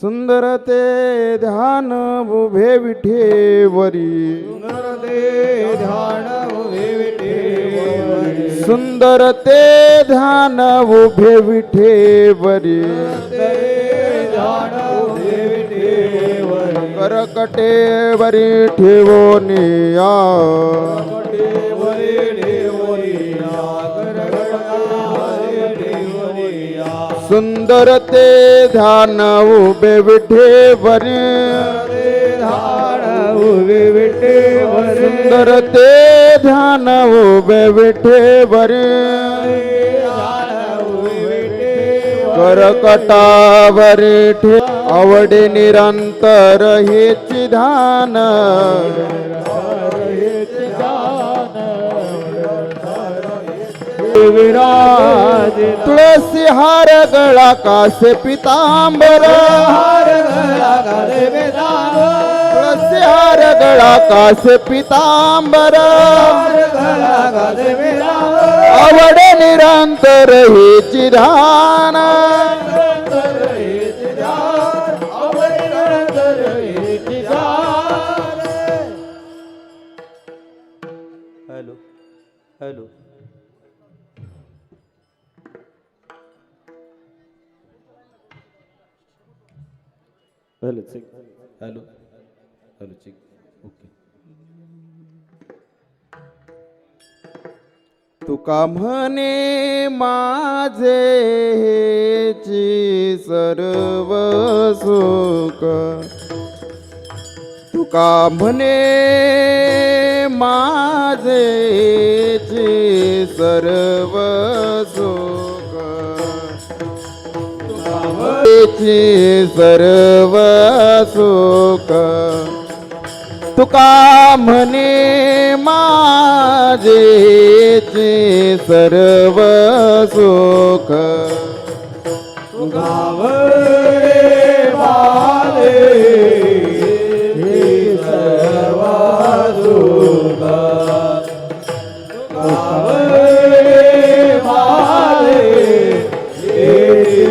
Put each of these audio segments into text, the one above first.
सुंदर ते ध्यान उभे विठेवरी. सुंदर ते ध्यान उभे विठेवरी. सुंदर ते ध्यान उभे विठेवरी. करकटे वरी ठेवोनिया सुंदर ते ध्यान उभे विठेवरी. ध्यान उभे विठेवरी सुंदर ते ध्यान उभे विठेवरी. ध्यान ठे आवडे निरंतर हेची ध्यान विरा तुळसी हार गळा कासे पितांबर. तुळसी हार गळा कासे पितांबर. आवड निरंतर हे चिधान hello hello. Hello check hello hello check okay Tuka म्हणे माझे हेची सर्व सुख? तुका म्हणे माझे हेची सर्व सर्व सुख तुका म्हणे माझेची सर्व सुख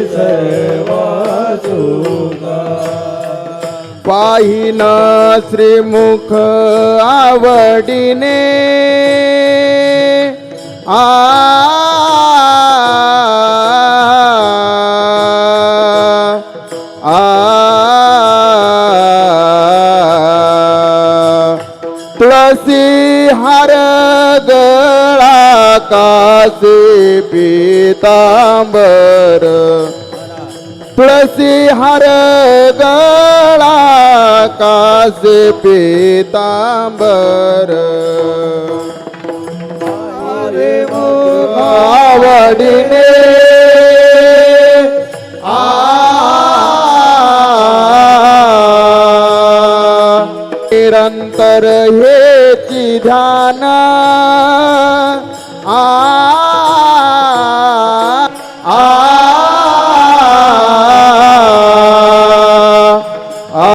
Yeah. पाहिन श्रीमुख आवडीने. आ. आ. तुळसी हार गळा कासे पीतांबर. तुळसी हार गळा कासे पितांबर। हरे मुख आवडीने आ निरंतर हेची ध्यान आ